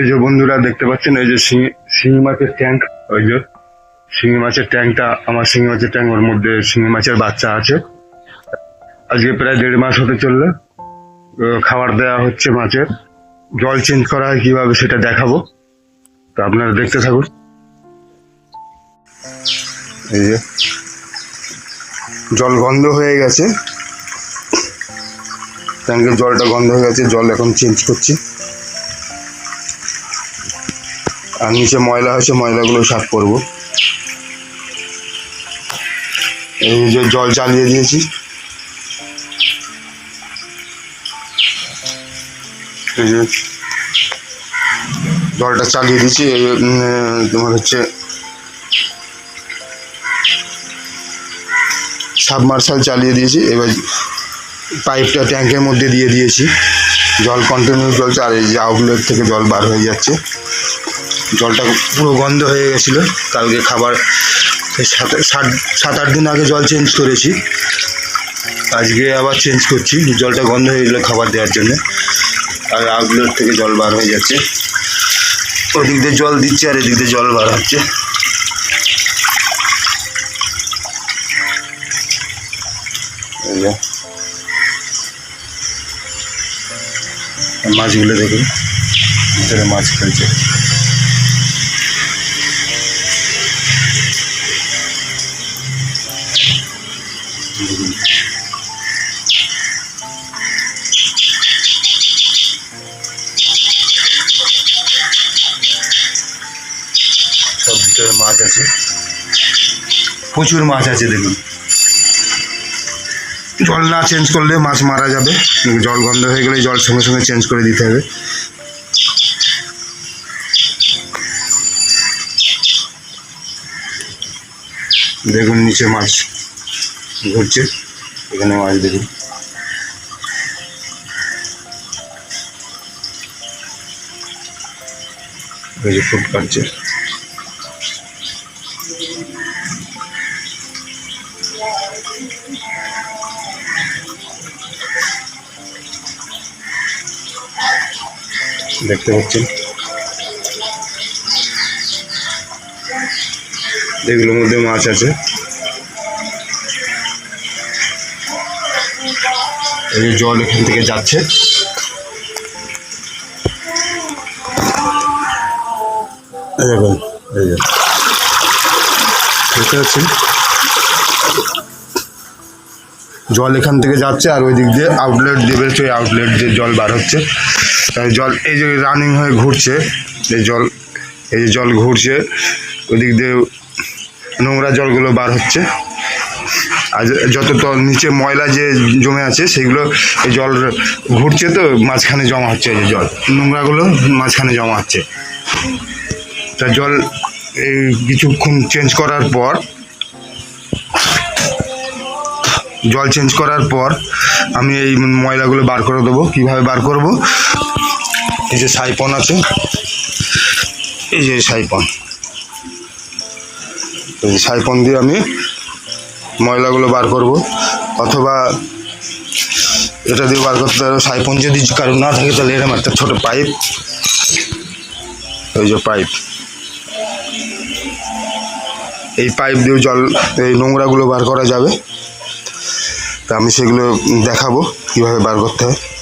এই যে বন্ধুরা দেখতে পাচ্ছেন, এই যে শিঙি মাছের ট্যাঙ্ক, ওই যে শিঙি মাছের ট্যাঙ্কটা, আমার শিঙি মাছের ট্যাঙ্ক, ওর মধ্যে শিঙি মাছের বাচ্চা আছে। আজকে প্রায় দেড় মাস হতে চলল। খাবার দেওয়া হচ্ছে মাছের। জল চেঞ্জ করা হয় কীভাবে সেটা দেখাবো। তো আপনারা দেখতে থাকুন। এই যে জল গন্ধ হয়ে গেছে। ট্যাঙ্কের জলটা গন্ধ হয়ে গেছে, জল এখন চেঞ্জ করছি। আর নিচে ময়লা হয়েছে ময়লাগুলো সাফ করব। এই যে জল চালিয়ে দিয়েছি। জলটা চালিয়ে দিয়েছি তোমার হচ্ছে সাবমার্শাল চালিয়ে দিয়েছি, এবার পাইপটা ট্যাঙ্কের মধ্যে দিয়ে দিয়েছি। জল কন্টিনিউ চলছে, আর এই যে আউটলেট থেকে জল বার হয়ে যাচ্ছে। জলটা পুরো গন্ধ হয়ে গেছিল। কালকে খাবার সাত সাত আট দিন আগে জল চেঞ্জ করেছি। আজকে আবার চেঞ্জ করছি, জলটা গন্ধ হয়ে গেলো খাবার দেওয়ার জন্য। আর আউটলেট থেকে জল বার হয়ে যাচ্ছে। ওদিক দিয়ে জল দিচ্ছে আর এদিক দিয়ে জল বার হচ্ছে। মাছগুলো দেখুন, ভিতরে মাছ খেলছে সব ভিতরে মাছ আছে। প্রচুর মাছ আছে, দেখুন। জল না চেঞ্জ করলে মাছ মারা যাবে। জল গন্ধ হয়ে গেলে জল সঙ্গে সঙ্গে চেঞ্জ করে দিতে হবে। দেখুন নিচে মাছ। ঘুরছে এখানে মাছ এই ফুট কাটছে দেখতে পাচ্ছেন? এগুলোর মধ্যে মাছ আছে। এই জল এখান থেকে যাচ্ছে। এই জল এখান থেকে যাচ্ছে আর ওই দিক দিয়ে আউটলেট দেবে সেই আউটলেট দিয়ে জল বার হচ্ছে। জল, এই যে রানিং হয়ে ঘুরছে, এই জল, এই যে জল ঘুরছে ওই দিক দিয়ে নোংরা জলগুলো বার হচ্ছে। আর যত নিচে ময়লা যে জমে আছে, সেগুলো এই জল ঘুরছে তো, মাঝখানে জমা হচ্ছে এই জল। নোংরাগুলো মাঝখানে জমা হচ্ছে। তা জল এই কিছুক্ষণ চেঞ্জ করার পর, জল চেঞ্জ করার পর আমি এই ময়লাগুলো বার করে দেবো। কীভাবে বার করব? এই যে সাইপন আছে। এই যে সাইপন এই সাইপন দিয়ে আমি ময়লাগুলো বার করব। অথবা এটা দিয়ে বার করতে পারব সাইফোন যদি কারও না থাকে, তাহলে এরকম একটা ছোটো পাইপ। ওই যে পাইপ। এই পাইপ দিয়ে জল, এই নোংরাগুলো বার করা যাবে। তা আমি সেগুলো দেখাবো, কীভাবে বার করতে হয়।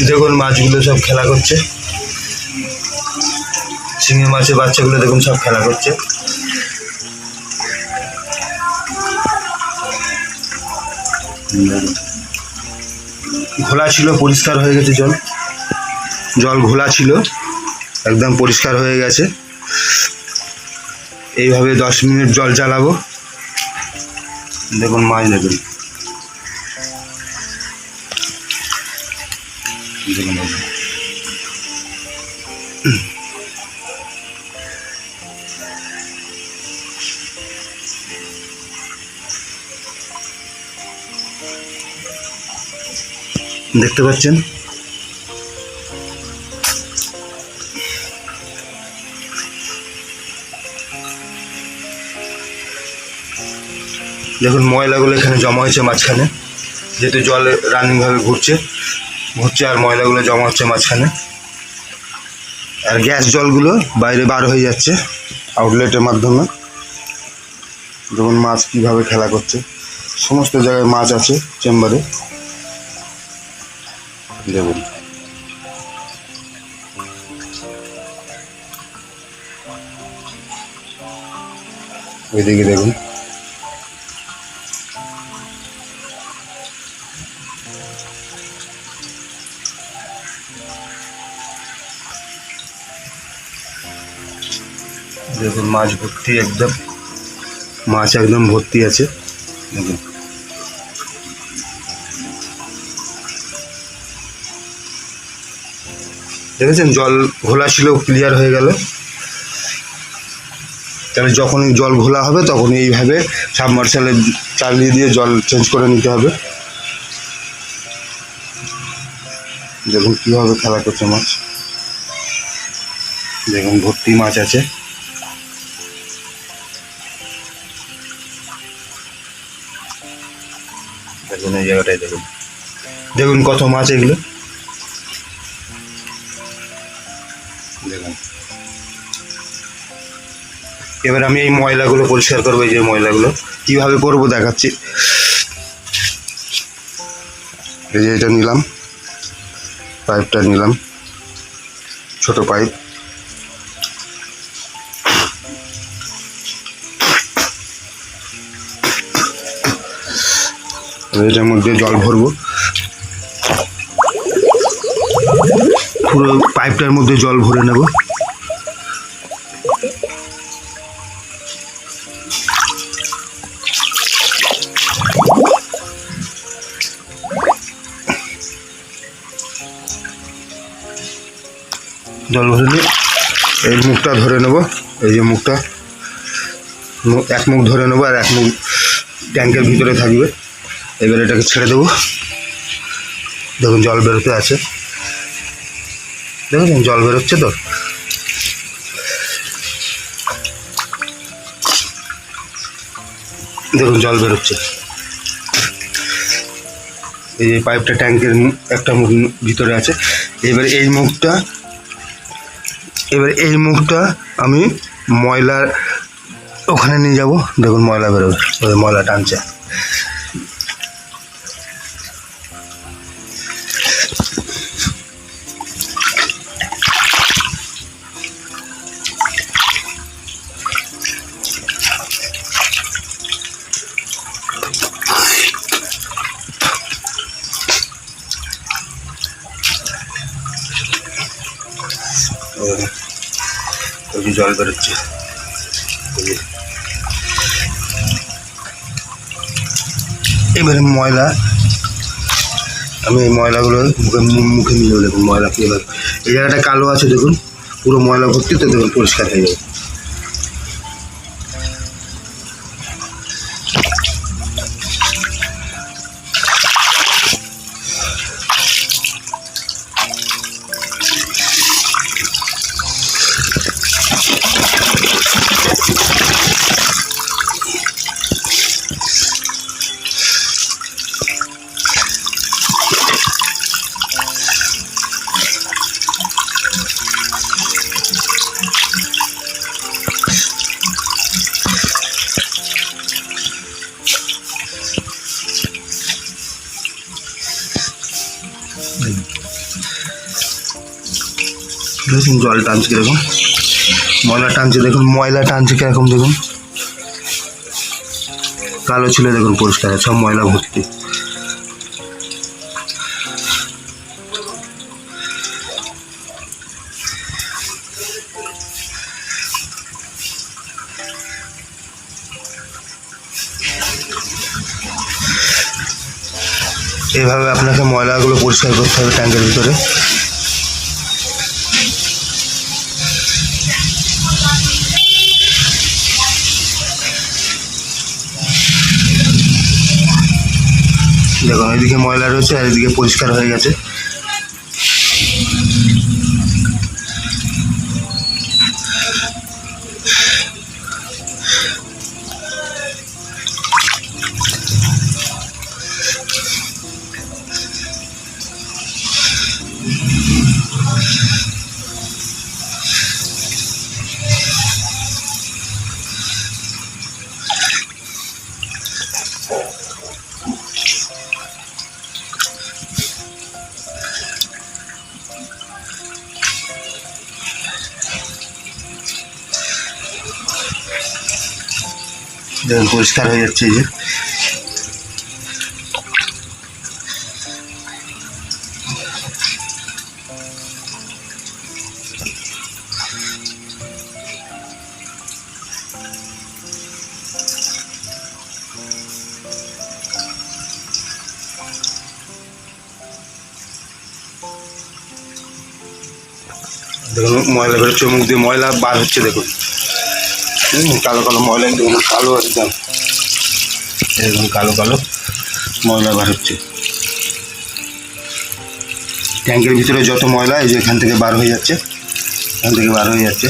দেখুন মাছগুলো সব খেলা করছে। শিঙি মাছের বাচ্চাগুলো দেখুন সব খেলা করছে। ঘোলা ছিল, পরিষ্কার হয়ে গেছে জল। জল ঘোলা ছিল, একদম পরিষ্কার হয়ে গেছে। এইভাবে দশ মিনিট জল চালাবো। দেখুন মাছ দেখুন। দেখতে পাচ্ছেন? দেখুন ময়লাগুলো এখানে জমা হয়েছে মাঝখানে যেহেতু জল রানিংভাবে ঘুরছে। ঘুরছে আর ময়লাগুলো জমা হচ্ছে মাঝখানে। আর গ্যাস জলগুলো বাইরে বার হয়ে যাচ্ছে আউটলেটের মাধ্যমে। দেখুন মাছ কীভাবে খেলা করছে। সমস্ত জায়গায় মাছ আছে চেম্বারে। দেখুন। ওইদিকে দেখুন। দেখুন, মাছ ভর্তি একদম, মাছ একদম ভর্তি আছে। দেখুন। দেখেছেন, জল ঘোলা ছিল ক্লিয়ার হয়ে গেল। তাহলে যখন জল ঘোলা হবে, তখন এইভাবে সাবমার্শালে চালিয়ে দিয়ে জল চেঞ্জ করে নিতে হবে। দেখুন, কীভাবে খেলা করছে মাছ। দেখুন, ভর্তি মাছ আছে। দেখুন এই জায়গাটায় দেখুন। দেখুন কত মাছ এগুলো। দেখুন। এবার আমি এই ময়লাগুলো পরিষ্কার করব, এই যে ময়লাগুলো। কীভাবে করব দেখাচ্ছি। এই যে এটা নিলাম পাইপটা নিলাম। ছোট পাইপ এটার মধ্যে জল ভরবো। পুরো পাইপটার মধ্যে জল ভরে নেব। জল ভরে নিয়ে এই মুখটা ধরে নেব। এই যে মুখটা। এক মুখ ধরে নেব আর এক মুখ ট্যাঙ্কের ভিতরে থাকবে। এবার এটাকে ছেড়ে দেবো। দেখুন, জল বেরোতে আছে। দেখুন, জল বেরোচ্ছে তো। দেখুন, জল বেরোচ্ছে। এই যে পাইপটা ট্যাঙ্কের একটা মুখ ভিতরে আছে। এবার এই মুখটা, এবার এই মুখটা আমি ময়লার ওখানে নিয়ে যাব। দেখুন, ময়লা বেরোবে ময়লা টানছে। জল বেরোচ্ছে এবারে ময়লা, আমি এই ময়লাগুলো মুখে মুখে নিয়ে দেখুন ময়লা কী এই জায়গাটা কালো আছে দেখুন, পুরো ময়লা ভর্তি, তো দেখুন পরিষ্কার হয়ে যাবে। দেখুন জল টানছে কীরকম। ময়লা টানছে, দেখুন ময়লা টানছে কীরকম, দেখুন। কালো ছিল, দেখুন পরিষ্কার সব ময়লা ভর্তি। এভাবে আপনাকে ময়লাগুলো পরিষ্কার করতে হবে ট্যাঙ্কের ভিতরে। দেখুন এদিকে ময়লা রয়েছে আর এদিকে পরিষ্কার হয়ে গেছে। দেখুন পরিষ্কার হয়ে যাচ্ছে যে। দেখুন ময়লা বেরোচ্ছে মুখ দিয়ে ময়লা বার হচ্ছে দেখুন। কালো কালো ময়লা দেখুন কালো একদম। এরকম কালো কালো ময়লা বার হচ্ছে। ট্যাঙ্কের ভিতরে যত ময়লা, এই যে এখান থেকে বার হয়ে যাচ্ছে। এখান থেকে বার হয়ে যাচ্ছে।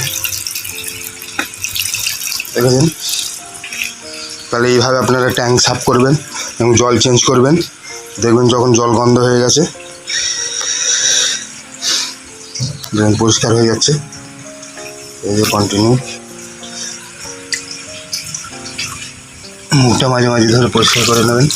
দেখেছেন? তাহলে এইভাবে আপনারা ট্যাঙ্ক সাফ করবেন এবং জল চেঞ্জ করবেন। দেখবেন যখন জল গন্ধ হয়ে গেছে পরিষ্কার হয়ে যাচ্ছে। এই যে কন্টিনিউ মুখটা মাঝে মাঝে ধরে পরিষ্কার করে নেবেন।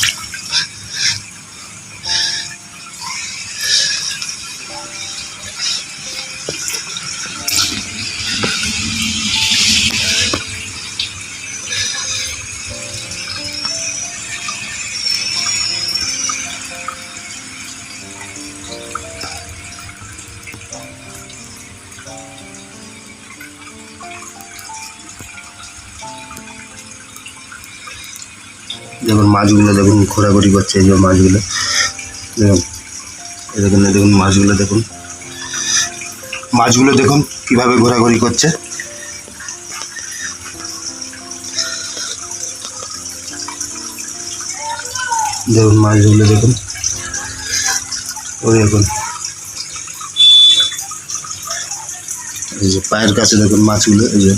মাছগুলো দেখুন ঘোরাঘুরি করছে এই যে মাছগুলো। দেখুন দেখুন দেখুন মাছগুলো দেখুন। মাছগুলো দেখুন কীভাবে ঘোরাঘুরি করছে। দেখুন, মাছগুলো দেখুন। ওই দেখুন। এই যে পায়ের কাছে দেখুন মাছগুলো এই যে।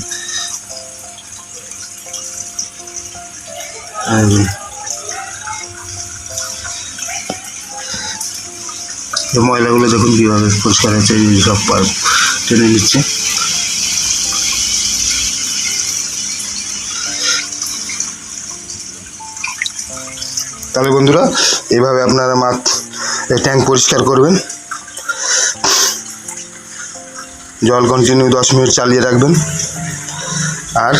যে। ময়লাগুলো দেখুন কীভাবে পরিষ্কার যে সব টেনে নিচ্ছে। তাহলে বন্ধুরা, এভাবে আপনারা মাছ ট্যাঙ্ক পরিষ্কার করবেন। জল কন্টিনিউ দশ মিনিট চালিয়ে রাখবেন। আর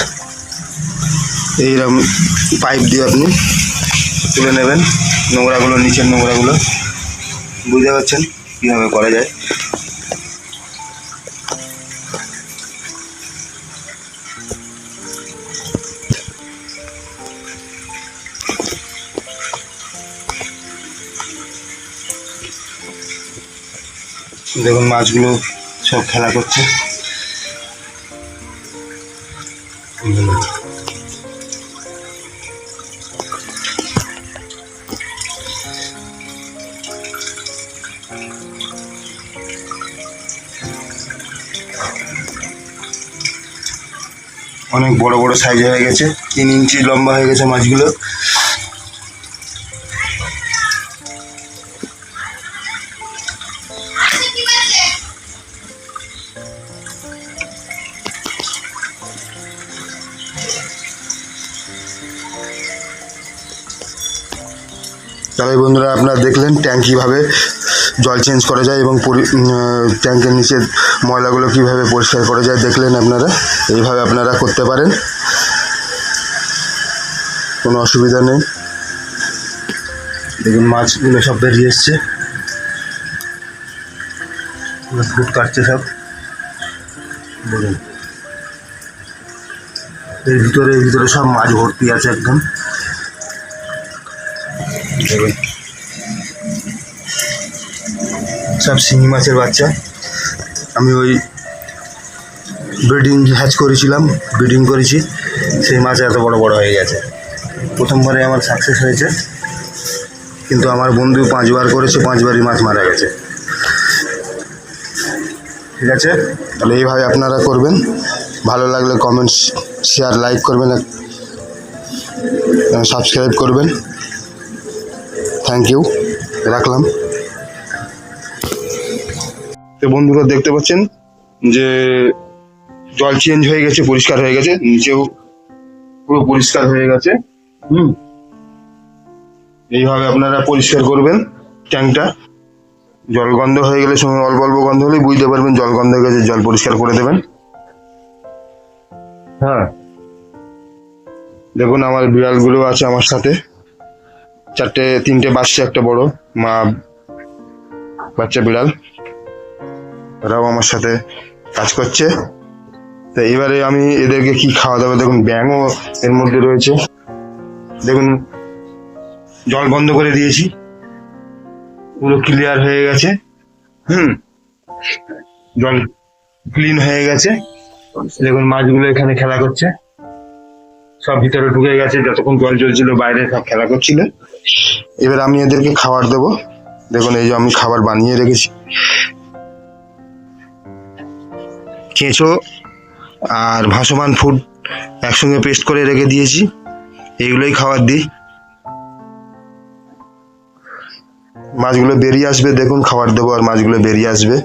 এইরকম পাইপ দিয়ে আপনি তুলে নেবেন। নোংরাগুলো, নিচের নোংরাগুলো। বুঝতে পারছেন কীভাবে করা যায়। দেখুন মাছগুলো সব খেলা করছে। বড় বড় সাইজ হয়ে গেছে। তিন ইঞ্চি লম্বা হয়ে গেছে মাছগুলো। তাহলে বন্ধুরা আপনারা দেখলেন ট্যাঙ্ক কীভাবে জল চেঞ্জ করা যায় এবং ট্যাঙ্কের নিচে ময়লাগুলো কীভাবে পরিষ্কার করা যায় দেখলেন আপনারা, এইভাবে আপনারা করতে পারেন। কোনো অসুবিধা নেই। দেখুন, মাছগুলো সব বেরিয়ে এসছে। ফুট কাটছে সব। দেখুন এর ভিতরে এর ভিতরে সব মাছ ভর্তি আছে একদম। দেখুন। সব শিঙি মাছের বাচ্চা। আমি ওই ব্রিডিং হ্যাচ করেছিলাম ব্রিডিং করেছি। সেই মাছ এত বড় বড় হয়ে গেছে। প্রথমবারে আমার সাকসেস হয়েছে। কিন্তু আমার বন্ধু পাঁচবার করেছে, পাঁচবারই মাছ মারা গেছে। ঠিক আছে? তাহলে এইভাবে আপনারা করবেন। ভালো লাগলে কমেন্টস শেয়ার লাইক করবেন। সাবস্ক্রাইব করবেন। থ্যাংক ইউ রাখলাম। তো বন্ধুরা দেখতে পাচ্ছেন যে জল চেঞ্জ হয়ে গেছে, পরিষ্কার হয়ে গেছে, নিচেও পুরো পরিষ্কার হয়ে গেছে, হুম। এইভাবে আপনারা পরিষ্কার করবেন ট্যাঙ্কটা জল গন্ধ হয়ে গেলে সময় অল্প অল্প গন্ধ হলেই বুঝতে পারবেন জল গন্ধ হয়ে গেছে, জল পরিষ্কার করে দেবেন। হ্যাঁ। দেখুন আমার বিড়ালগুলো আছে আমার সাথে। চারটে, তিনটে বাচ্চা, একটা বড় মা, বাচ্চা বিড়াল। ওরাও আমার সাথে কাজ করছে। তো এবারে আমি এদেরকে কি খাওয়া দাওয়া দেখুন, ব্যাঙও এর মধ্যে রয়েছে। দেখুন, জল বন্ধ করে দিয়েছি। পুরো ক্লিয়ার হয়ে গেছে। হুম, জল ক্লিন হয়ে গেছে। দেখুন, মাছগুলো এখানে খেলা করছে। সব ভিতরে ঢুকে গেছে। যতক্ষণ জল চলছিল, বাইরে সব খেলা করছিল। এবার আমি এদেরকে খাবার দেবো। দেখুন, এই যে আমি খাবার বানিয়ে রেখেছি। কেঁচো আর ভাসমান ফুড একসঙ্গে পেস্ট করে রেখে দিয়েছি। এইগুলোই খাবার দিই। মাছগুলো বেরিয়ে আসবে, দেখুন খাবার দেবো আর মাছগুলো বেরিয়ে আসবে।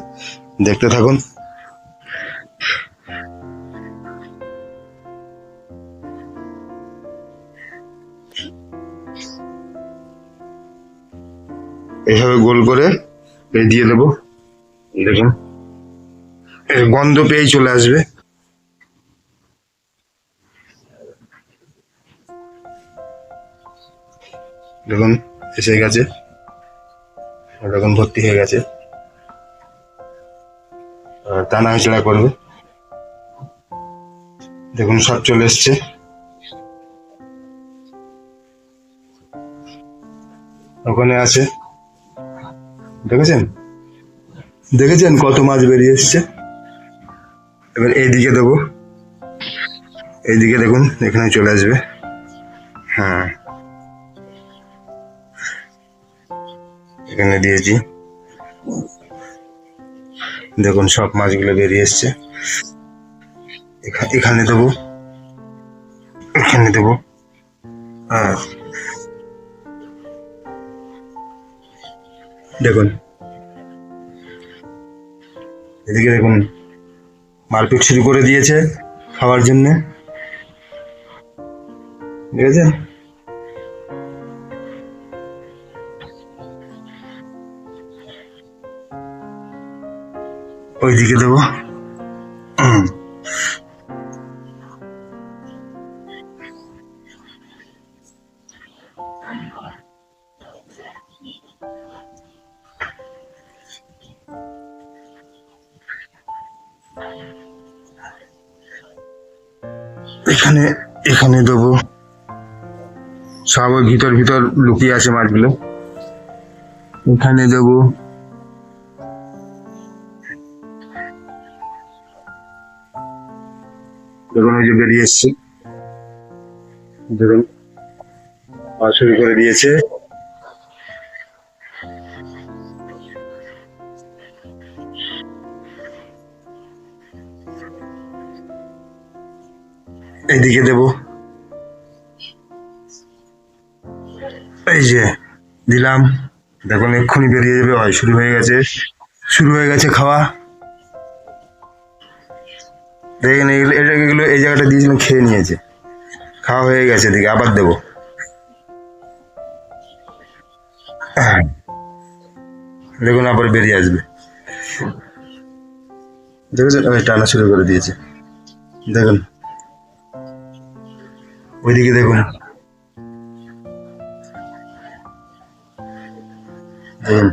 দেখতে থাকুন। এইভাবে গোল করে দিয়ে দেবো। দেখুন। গন্ধ পেয়েই চলে আসবে। দেখুন, এসে গেছে। দেখুন ভর্তি হয়ে গেছে। টানা হেঁচড়া করবে। দেখুন, সব চলে এসছে। ওখানে আছে। দেখেছেন? দেখেছেন কত মাছ বেরিয়ে এসছে? এবার এইদিকে দেবো এইদিকে দেখুন, এখানে চলে আসবে। হ্যাঁ। এখানে দিয়েছি। দেখুন, সব মাছগুলো বেরিয়ে এসছে। এখা- এখানে দেবো। এখানে দেবো। হ্যাঁ। দেখুন। এদিকে দেখুন মারপিট শুরু করে দিয়েছে খাওয়ার জন্যে। ঠিক আছে ওইদিকে দেবো। এখানে এখানে দেবো। সব ভিতর ভিতর লুকিয়ে আছে মাছগুলো। এখানে দেবো। দেখুন ওই যে বেরিয়ে এসছে। দেখুন শুরু করে দিয়েছে। এইদিকে দেব। এই যে, দিলাম। দেখুন, এক্ষুনি বেরিয়ে যাবে হয় শুরু হয়ে গেছে। শুরু হয়ে গেছে খাওয়া। দেখেন এটা এগুলো এই জায়গাটা দিয়েছিলাম খেয়ে নিয়েছে। খাওয়া হয়ে গেছে, এদিকে আবার দেবো। দেখুন, আবার বেরিয়ে আসবে। দেখেছেন? টানা শুরু করে দিয়েছে। দেখুন। ওইদিকে দেখুন। দেখুন।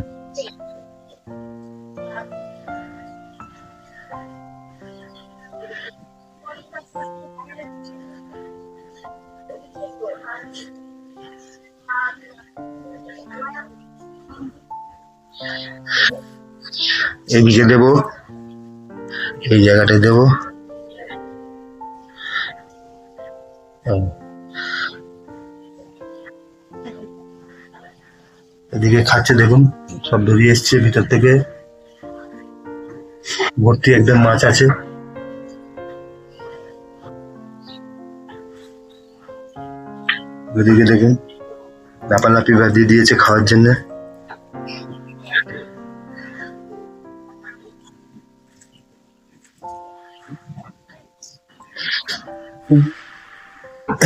এদিকে দেবো। এই জায়গাটায় দেব। এদিকে খাচ্ছে, দেখুন, সব বেরিয়ে এসছে ভিতর থেকে। ভর্তি একদম মাছ আছে। ওদিকে দেখুন, লাপালাপি বা দিয়ে দিয়েছে খাওয়ার জন্য।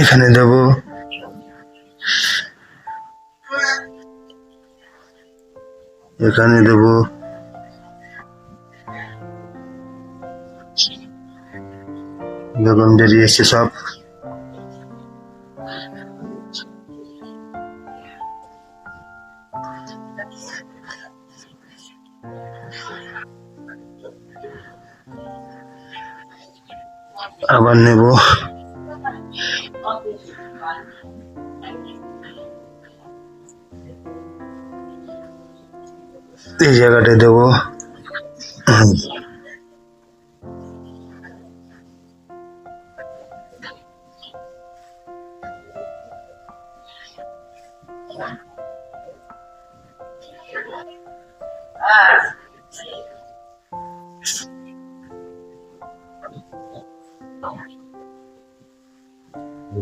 এখানে দেব এখানে দেব। দেখুন বেরিয়েছে সব। এই জায়গাটায় দেবো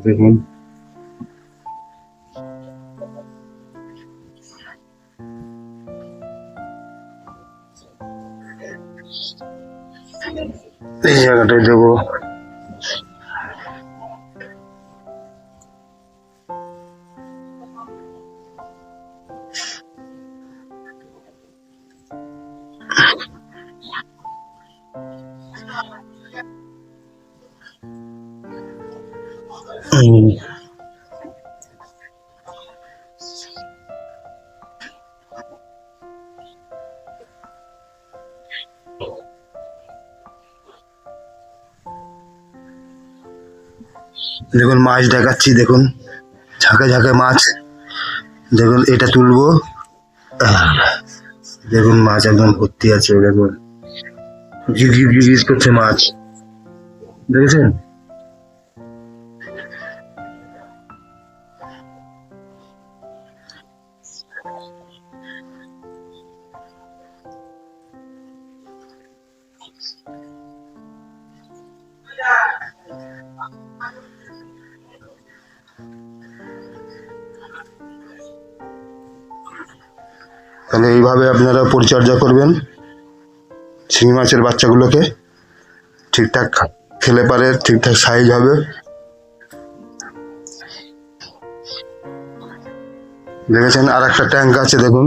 দেখুন দেখুন, মাছ দেখাচ্ছি, দেখুন। ঝাঁকে ঝাঁকে মাছ। দেখুন, এটা তুলবো। দেখুন, মাছ একদম ভর্তি আছে, দেখুন। ঝিক করছে মাছ। দেখেছেন? তাহলে এইভাবে আপনারা পরিচর্যা করবেন? শিঙি মাছের বাচ্চাগুলোকে ঠিকঠাক খেলে পারে, ঠিকঠাক সাইজ হবে। দেখেছেন আর একটা ট্যাঙ্ক আছে, দেখুন।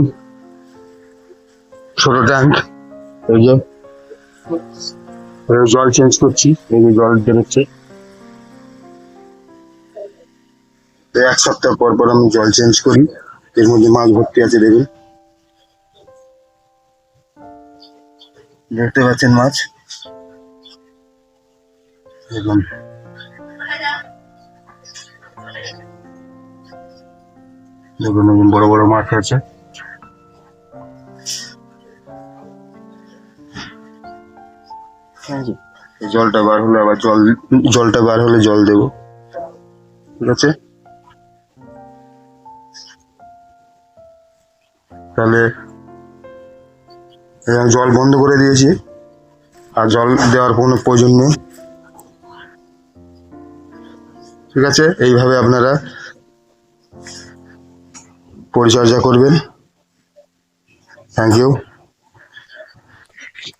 ছোট ট্যাঙ্ক এই যে। জল চেঞ্জ করছি এই জল বেরোচ্ছে এক সপ্তাহ পর পর আমি জল চেঞ্জ করি। এর মধ্যে মাছ ভর্তি আছে, দেখুন। দেখতে পাচ্ছেন মাছ? দেখুন দেখুন, বড় বড় মাছ আছে। জলটা বার হলে, আবার জল, জলটা বার হলে জল দেবো। ঠিক আছে? তাহলে জল বন্ধ করে দিয়েছি, আর জল দেওয়ার কোনো প্রয়োজন নেই। ঠিক আছে? এইভাবে আপনারা পরিচর্যা করবেন। Thank you